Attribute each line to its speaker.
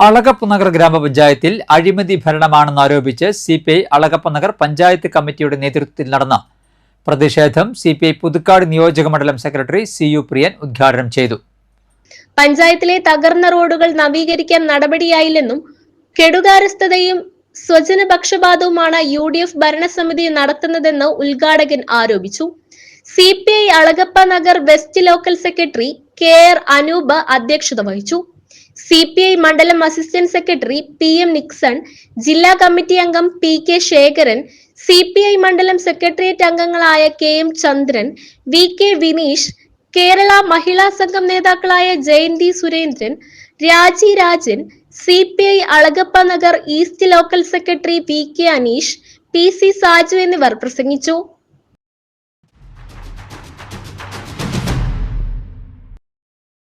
Speaker 1: അളകപ്പനഗർ ഗ്രാമപഞ്ചായത്തിൽ അഴിമതി ഭരണമാണെന്ന് ആരോപിച്ച് C P I Alagappanagar panchayat കമ്മിറ്റിയുടെ നേതൃത്വത്തിൽ നടന്ന പ്രതിഷേധം സി പി ഐ പുതുക്കാട് നിയോജകമണ്ഡലം സെക്രട്ടറി സി യു പ്രിയൻ ഉദ്ഘാടനം ചെയ്തു.
Speaker 2: പഞ്ചായത്തിലെ തകർന്ന റോഡുകൾ നവീകരിക്കാൻ നടപടിയായില്ലെന്നും കെടുകാരസ്ഥതയും സ്വജനപക്ഷപാതവുമാണ് യു ഡി എഫ് ഭരണസമിതി നടത്തുന്നതെന്ന് ഉദ്ഘാടകൻ ആരോപിച്ചു. C P I Alagappa Nagar west local secretary K R Anoop അധ്യക്ഷത വഹിച്ചു. സി പി ഐ മണ്ഡലം assistant secretary P M Nixon ജില്ലാ കമ്മിറ്റി അംഗം P K Sekharan C P I മണ്ഡലം സെക്രട്ടേറിയറ്റ് അംഗങ്ങളായ K M Chandran V K Vineesh Kerala Mahila Sangham നേതാക്കളായ Jayanthi Surendran Raji Rajan C P I Alagappa Nagar east local secretary V K Aneesh P C Saju എന്നിവർ പ്രസംഗിച്ചു.